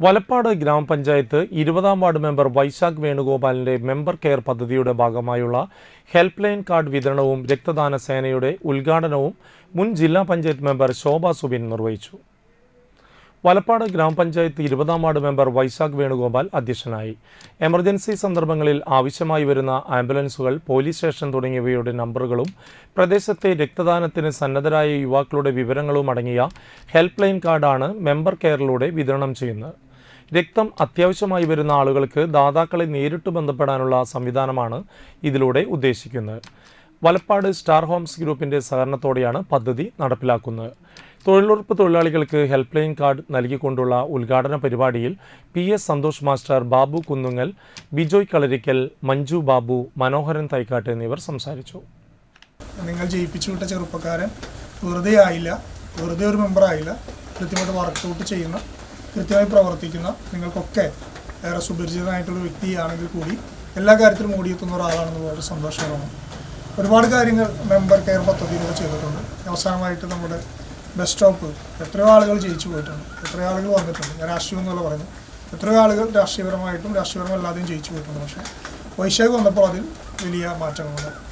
വലപ്പാട് ഗ്രാമപഞ്ചായത്ത് ഇരുപതാം ward member Vaishakh വേണുഗോപാലിന്റെ മെമ്പർ കെയർ പദ്ധതിയുടെ ഭാഗമായുള്ള ഹെൽപ്പ് ലൈൻ കാർഡ് വിതരണവും രക്തദാന സേനയുടെ ഉദ്ഘാടനവും മുൻ ജില്ലാ പഞ്ചായത്ത് മെമ്പർ ശോഭാ സുബിൻ നിർവഹിച്ചു. വലപ്പാട് ഗ്രാമപഞ്ചായത്ത് ഇരുപതാം വാർഡ് മെമ്പർ വൈശാഖ് വേണുഗോപാൽ അധ്യക്ഷനായി. എമർജൻസി സന്ദർഭങ്ങളിൽ ആവശ്യമായി വരുന്ന ആംബുലൻസുകൾ പോലീസ് സ്റ്റേഷൻ തുടങ്ങിയവയുടെ നമ്പറുകളും പ്രദേശത്തെ രക്തദാനത്തിന് സന്നദ്ധരായ യുവാക്കളുടെ വിവരങ്ങളും അടങ്ങിയ ഹെൽപ്പ് ലൈൻ കാർഡാണ് മെമ്പർ കെയറിലൂടെ വിതരണം ചെയ്യുന്നത്. രക്തം അത്യാവശ്യമായി വരുന്ന ആളുകൾക്ക് ദാതാക്കളെ നേരിട്ട് ബന്ധപ്പെടാനുള്ള സംവിധാനമാണ് ഇതിലൂടെ ഉദ്ദേശിക്കുന്നത്. വലപ്പാട് സ്റ്റാർ ഹോംസ് ഗ്രൂപ്പിന്റെ സഹകരണത്തോടെയാണ് പദ്ധതി നടപ്പിലാക്കുന്നത്. തൊഴിലുറപ്പ് തൊഴിലാളികൾക്ക് ഹെൽപ്പ് ലൈൻ കാർഡ് നൽകിക്കൊണ്ടുള്ള ഉദ്ഘാടന പരിപാടിയിൽ P S Santhosh master Babu Kunnungal Bijoy Kalarikkal Manju Babu Manoharan Thaikkat എന്നിവർ സംസാരിച്ചു. നിങ്ങൾ ജയിപ്പിച്ചു വിട്ട ചെറുപ്പക്കാരൻ വെറുതെ ആയില്ല വെറുതെ ഒരു മെമ്പർ ആയില്ല കൃത്യമായിട്ട് വർക്കൗട്ട് ചെയ്യുന്ന കൃത്യമായി പ്രവർത്തിക്കുന്ന നിങ്ങൾക്കൊക്കെ ഏറെ സുപരിചിതനായിട്ടുള്ള വ്യക്തിയാണെങ്കിൽ കൂടി എല്ലാ കാര്യത്തിലും ഓടിയെത്തുന്ന ഒരാളാണെന്ന് വളരെ സന്തോഷകരമാണ്. ഒരുപാട് കാര്യങ്ങൾ മെമ്പർ കെയർ പദ്ധതിയിലൂടെ ചെയ്തിട്ടുണ്ട്. അവസാനമായിട്ട് നമ്മുടെ ബസ് സ്റ്റോപ്പ് എത്രയോ ആളുകൾ ജയിച്ചു പോയിട്ടുണ്ട്. എത്രയോ ആളുകൾ വന്നിട്ടുണ്ട്. ഞാൻ രാഷ്ട്രീയം എന്നുള്ള പറയുന്നത്. എത്രയോ ആളുകൾ രാഷ്ട്രീയപരമായിട്ടും രാഷ്ട്രീയപരമല്ലാതെയും ജയിച്ചു പോയിട്ടുണ്ട്. പക്ഷേ വൈശാഖ് വന്നപ്പോൾ അതിൽ വലിയ മാറ്റങ്ങളുണ്ട്